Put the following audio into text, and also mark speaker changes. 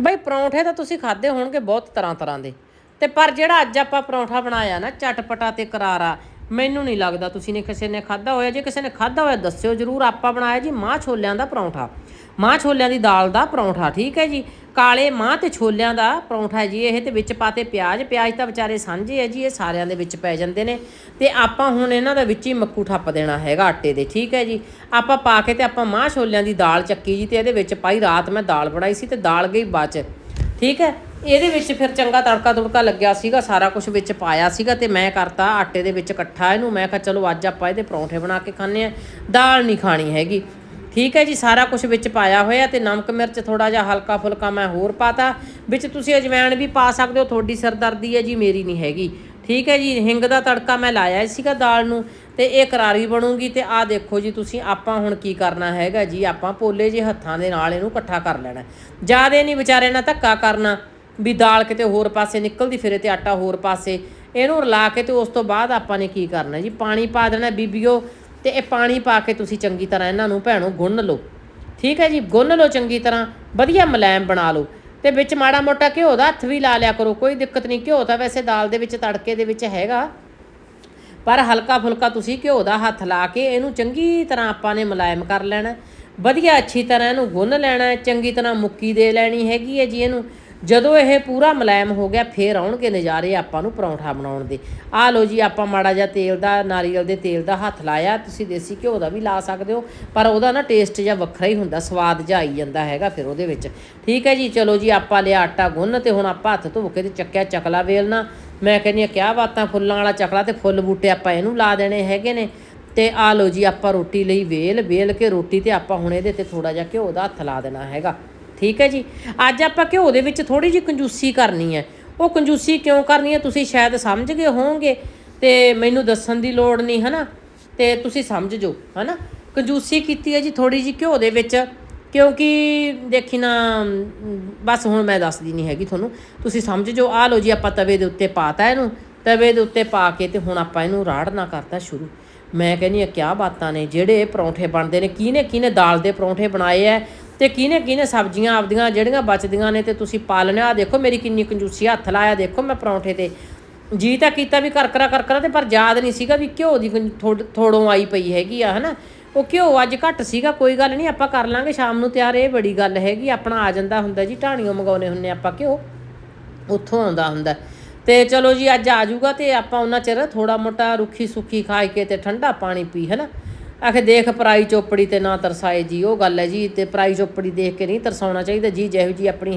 Speaker 1: ਬਈ ਪਰੌਂਠੇ ਤਾਂ ਤੁਸੀਂ ਖਾਦੇ ਹੋਣਗੇ ਬਹੁਤ ਤਰ੍ਹਾਂ ਤਰ੍ਹਾਂ ਦੇ। ਤੇ ਪਰ ਜਿਹੜਾ ਅੱਜ ਆਪਾਂ ਪਰੌਂਠਾ ਬਣਾਇਆ ਨਾ, ਚਟਪਟਾ ਤੇ ਕਰਾਰਾ, ਮੈਨੂੰ ਨਹੀਂ ਲੱਗਦਾ ਤੁਸੀਂ ਨੇ ਕਿਸੇ ਨੇ ਖਾਦਾ ਹੋਇਆ। ਜੇ ਕਿਸੇ ਨੇ ਖਾਦਾ ਹੋਇਆ, ਦੱਸਿਓ ਜਰੂਰ। ਆਪਾਂ ਬਣਾਇਆ ਜੀ ਮਾਂ ਛੋਲਿਆਂ ਦਾ ਪਰੌਂਠਾ। ਮਾਂ ਛੋਲਿਆਂ ਦੀ ਦਾਲ ਦਾ ਪਰੌਂਠਾ, ਠੀਕ ਹੈ ਜੀ? ਕਾਲੇ ਮਾਂ ਤੇ ਛੋਲਿਆਂ ਦਾ ਪਰੌਂਠਾ ਜੀ, ਇਹ ਤੇ ਵਿੱਚ ਪਾਤੇ ਪਿਆਜ਼। ਪਿਆਜ਼ ਤਾਂ ਵਿਚਾਰੇ ਸਾਂਝੇ ਹੈ ਜੀ, ਇਹ ਸਾਰਿਆਂ ਦੇ ਵਿੱਚ ਪੈ ਜਾਂਦੇ ਨੇ। ਤੇ ਆਪਾਂ ਹੁਣ ਇਹਨਾਂ ਦਾ ਵਿੱਚ ਹੀ ਮੱਕੂ ਠੱਪ ਦੇਣਾ ਹੈਗਾ ਆਟੇ ਦੇ, ਠੀਕ ਹੈ ਜੀ? ਆਪਾਂ ਪਾ ਕੇ ਤੇ ਆਪਾਂ ਮਾਂ ਛੋਲਿਆਂ ਦੀ ਦਾਲ ਚੱਕੀ ਜੀ, ਤੇ ਇਹਦੇ ਵਿੱਚ ਪਾਈ ਰਾਤ ਮੈਂ ਦਾਲ ਬਣਾਈ ਸੀ ਤੇ ਦਾਲ ਗਈ ਬਚ ਠੀਕ ਹੈ? ਇਹਦੇ ਵਿੱਚ ਫਿਰ ਚੰਗਾ ਤੜਕਾ ਤੁੜਕਾ ਲੱਗਿਆ ਸੀਗਾ, ਸਾਰਾ ਕੁਝ ਵਿੱਚ ਪਾਇਆ ਸੀਗਾ ਤੇ ਮੈਂ ਕਰਤਾ ਆਟੇ ਦੇ ਵਿੱਚ ਇਕੱਠਾ ਇਹਨੂੰ। ਮੈਂ ਕਿਹਾ, ਚਲੋ ਅੱਜ ਆਪਾਂ ਇਹਦੇ ਪਰੌਂਠੇ ਬਣਾ ਕੇ ਖਾਣੇ ਆ ਦਾਲ ਨਹੀਂ ਖਾਣੀ ਹੈਗੀ। ਠੀਕ ਹੈ ਜੀ, ਸਾਰਾ ਕੁਝ ਵਿੱਚ ਪਾਇਆ ਹੋਇਆ ਤੇ ਨਮਕ ਮਿਰਚ ਥੋੜਾ ਜਿਹਾ ਹਲਕਾ ਫੁਲਕਾ ਮੈਂ ਹੋਰ ਪਾਤਾ। ਵਿੱਚ ਤੁਸੀਂ ਅਜਵਾਇਣ ਵੀ ਪਾ ਸਕਦੇ ਹੋ, ਤੁਹਾਡੀ ਸਰਦਰਦੀ ਹੈ ਜੀ, ਮੇਰੀ ਨਹੀਂ ਹੈਗੀ। ਠੀਕ ਹੈ ਜੀ, ਹਿੰਗ ਦਾ ਤੜਕਾ ਮੈਂ ਲਾਇਆ ਸੀਗਾ ਦਾਲ ਨੂੰ ਤੇ ਇਹ ਕਰਾਰੀ ਬਣੂਗੀ ਤੇ ਆਹ ਦੇਖੋ ਜੀ, ਤੁਸੀਂ ਆਪਾਂ ਹੁਣ ਕੀ ਕਰਨਾ ਹੈਗਾ ਜੀ, ਆਪਾਂ ਪੋਲੇ ਜੇ ਹੱਥਾਂ ਦੇ ਨਾਲ ਇਹਨੂੰ ਇਕੱਠਾ ਕਰ ਲੈਣਾ। ਜਿਆਦੇ ਨਹੀਂ ਵਿਚਾਰੇ ਨਾਲ ਧੱਕਾ ਕਰਨਾ ਵੀ ਦਾਲ ਕਿਤੇ ਹੋਰ ਪਾਸੇ ਨਿਕਲਦੀ, ਫਿਰੇ ਤੇ ਆਟਾ ਹੋਰ ਪਾਸੇ। ਇਹਨੂੰ ਰਲਾ ਕੇ ਤੇ ਉਸ ਤੋਂ ਬਾਅਦ ਆਪਾਂ ਨੇ ਕੀ ਕਰਨਾ ਜੀ, ਪਾਣੀ ਪਾ ਦੇਣਾ ਬੀਬੀਓ ਤੇ ਇਹ ਪਾਣੀ ਪਾ ਕੇ ਤੁਸੀਂ ਚੰਗੀ ਤਰ੍ਹਾਂ ਇਹਨਾਂ ਨੂੰ ਭੈਣੋ ਗੁੰਨ ਲਓ। ਠੀਕ ਹੈ ਜੀ? ਗੁੰਨ ਲਓ ਚੰਗੀ ਤਰ੍ਹਾਂ। ਵਧੀਆ ਮੁਲਾਇਮ ਬਣਾ ਲਓ। ਤੇ ਵਿੱਚ ਮਾੜਾ ਮੋਟਾ ਘਿਓ ਦਾ ਹੱਥ ਵੀ ਲਾ ਲਿਆ ਕਰੋ। ਕੋਈ ਦਿੱਕਤ ਨਹੀਂ, ਘਿਓ ਤਾਂ ਵੈਸੇ ਦਾਲ ਦੇ ਵਿੱਚ, ਤੜਕੇ ਦੇ ਵਿੱਚ ਹੈਗਾ। ਪਰ ਹਲਕਾ ਫੁਲਕਾ ਤੁਸੀਂ ਘਿਓ ਦਾ ਹੱਥ ਲਾ ਕੇ ਇਹਨੂੰ ਚੰਗੀ ਤਰ੍ਹਾਂ ਆਪਾਂ ਨੇ ਮੁਲਾਇਮ ਕਰ ਲੈਣਾ। ਵਧੀਆ ਅੱਛੀ ਤਰ੍ਹਾਂ ਇਹਨੂੰ ਗੁੰਨ ਲੈਣਾ। ਚੰਗੀ ਤਰ੍ਹਾਂ ਮੁੱਕੀ ਦੇ ਲੈਣੀ ਹੈਗੀ ਹੈ ਜੀ ਇਹਨੂੰ। ਜਦੋਂ ਇਹ ਪੂਰਾ ਮੁਲਾਇਮ ਹੋ ਗਿਆ, ਫੇਰ ਆਉਣਗੇ ਨਜ਼ਾਰੇ ਆਪਾਂ ਨੂੰ ਪਰੌਂਠਾ ਬਣਾਉਣ ਦੇ। ਆ ਲਓ ਜੀ, ਆਪਾਂ ਮਾੜਾ ਜਿਹਾ ਤੇਲ ਦਾ, ਨਾਰੀਅਲ ਦੇ ਤੇਲ ਦਾ ਹੱਥ ਲਾਇਆ। ਤੁਸੀਂ ਦੇਸੀ ਘਿਓ ਦਾ ਵੀ ਲਾ ਸਕਦੇ ਹੋ, ਪਰ ਉਹਦਾ ਨਾ ਟੇਸਟ ਜਿਹਾ ਵੱਖਰਾ ਹੀ ਹੁੰਦਾ, ਸਵਾਦ ਜਿਹਾ ਆਈ ਜਾਂਦਾ ਹੈਗਾ ਫਿਰ ਉਹਦੇ ਵਿੱਚ। ਠੀਕ ਹੈ ਜੀ, ਚਲੋ ਜੀ, ਆਪਾਂ ਲਿਆ ਆਟਾ ਗੁੰਨ ਤੇ ਹੁਣ ਆਪਾਂ ਹੱਥ ਧੋ ਕੇ ਤੇ ਚੱਕਿਆ ਚਕਲਾ ਵੇਲਣਾ। ਮੈਂ ਕਹਿੰਦੀ ਆ ਕਿਆ ਬਾਤਾਂ, ਫੁੱਲਾਂ ਵਾਲਾ ਚਕਲਾ ਤੇ ਫੁੱਲ ਬੂਟੇ ਆਪਾਂ ਇਹਨੂੰ ਲਾ ਦੇਣੇ ਹੈਗੇ ਨੇ। ਤੇ ਆ ਲਓ ਜੀ, ਆਪਾਂ ਰੋਟੀ ਲਈ ਵੇਲ ਵੇਲ ਕੇ ਰੋਟੀ ਤੇ ਆਪਾਂ ਹੁਣ ਇਹਦੇ ਤੇ ਥੋੜਾ ਜਿਹਾ ਘਿਓ ਦਾ ਹੱਥ ਲਾ ਦੇਣਾ ਹੈਗਾ। ਠੀਕ ਹੈ ਜੀ। ਅੱਜ ਆਪਾਂ ਘਿਓ ਦੇ ਵਿੱਚ ਥੋੜੀ ਜਿਹੀ ਕੰਜੂਸੀ ਕਰਨੀ ਹੈ। ਉਹ ਕੰਜੂਸੀ ਕਿਉਂ ਕਰਨੀ ਹੈ, ਤੁਸੀਂ ਸ਼ਾਇਦ ਸਮਝ ਗਏ ਹੋਵੋਗੇ ਤੇ ਮੈਨੂੰ ਦੱਸਣ ਦੀ ਲੋੜ ਨਹੀਂ, ਹਨਾ? ਤੇ ਤੁਸੀਂ ਸਮਝ ਜਾਓ, ਹਨਾ? ਕੰਜੂਸੀ ਕੀਤੀ ਹੈ ਜੀ ਥੋੜੀ ਜਿਹੀ ਘਿਓ ਦੇ ਵਿੱਚ, ਕਿਉਂਕਿ ਦੇਖੀ ਨਾ, ਬਸ ਹੁਣ ਮੈਂ ਦੱਸਦੀ ਨਹੀਂ ਹੈਗੀ ਤੁਹਾਨੂੰ। ਤੁਸੀਂ ਸਮਝ ਜਾਓ ਆ ਲਓ ਜੀ ਆਪਾਂ ਤਵੇ ਦੇ ਉੱਤੇ ਪਾਤਾ ਇਹਨੂੰ। ਤਵੇ ਦੇ ਉੱਤੇ ਪਾ ਕੇ ਤੇ ਹੁਣ ਆਪਾਂ ਇਹਨੂੰ ਰਾੜਨਾ ਕਰਤਾ ਸ਼ੁਰੂ। ਮੈਂ ਕਹਿੰਦੀ ਆ ਕਿਆ ਬਾਤਾਂ ਨੇ, ਜਿਹੜੇ ਪਰੌਂਠੇ ਬਣਦੇ ਨੇ ਕਿਹਨੇ ਕਿਹਨੇ ਦਾਲ ਦੇ ਪਰੌਂਠੇ ਬਣਾਏ ਐ? ਤੇ ਕਿਹਨੇ ਕਿਹਨੇ ਸਬਜ਼ੀਆਂ ਆਪਦੀਆਂ ਜਿਹੜੀਆਂ ਬਚਦੀਆਂ ਨੇ ਤੇ ਤੁਸੀਂ ਪਾ ਆ? ਦੇਖੋ, ਮੇਰੀ ਕਿੰਨੀ ਕੰਜੂਸੀ ਹੱਥ ਲਾਇਆ, ਦੇਖੋ ਮੈਂ ਪਰੌਂਠੇ ਤੇ। ਜੀ ਤਾਂ ਕੀਤਾ ਵੀ ਕਰਕਰਾ ਕਰਕਰਾ ਤੇ, ਪਰ ਯਾਦ ਨਹੀਂ ਸੀਗਾ ਵੀ ਘਿਓ ਦੀ ਕੰਜ- ਥੋੜ- ਥੋੜੋਂ ਆਈ ਪਈ ਹੈਗੀ ਆ, ਹਨਾ? ਉਹ ਘਿਓ ਅੱਜ ਘੱਟ ਸੀਗਾ, ਕੋਈ ਗੱਲ ਨਹੀਂ, ਆਪਾਂ ਕਰ ਲਾਂਗੇ ਸ਼ਾਮ ਨੂੰ ਤਿਆਰ, ਇਹ ਬੜੀ ਗੱਲ ਹੈਗੀ, ਆਪਣਾ ਆ ਜਾਂਦਾ ਹੁੰਦਾ ਜੀ ਢਾਣੀਆਂ ਮੰਗਾਉਨੇ ਹੁੰਨੇ ਆਪਾਂ ਘਿਓ, ਉੱਥੋਂ ਆਉਂਦਾ ਹੁੰਦਾ। ਤੇ ਚਲੋ ਜੀ, ਅੱਜ ਆ ਜਾਊਗਾ ਤੇ ਆਪਾਂ ਉਹਨਾਂ ਚਿਰ ਥੋੜਾ ਮੋਟਾ ਰੁੱਖੀ ਸੁੱਖੀ ਖਾ ਕੇ ਤੇ ਠੰਡਾ ਪਾਣੀ ਪੀ ਹੈ ਨਾ ਆਖੇ ਦੇਖ ਪਰਾਈ ਚੋਪੜੀ ਤੇ ਨਾ ਤਰਸਾਏ ਜੀ, ਉਹ ਗੱਲ ਹੈ ਜੀ, ਤੇ ਪਰਾਈ ਚੋਪੜੀ ਦੇਖ ਕੇ ਨਹੀਂ ਤਰਸਾਉਣਾ ਚਾਹੀਦਾ ਜੀ, ਜਿਹੋ ਜੀ ਆਪਣੀ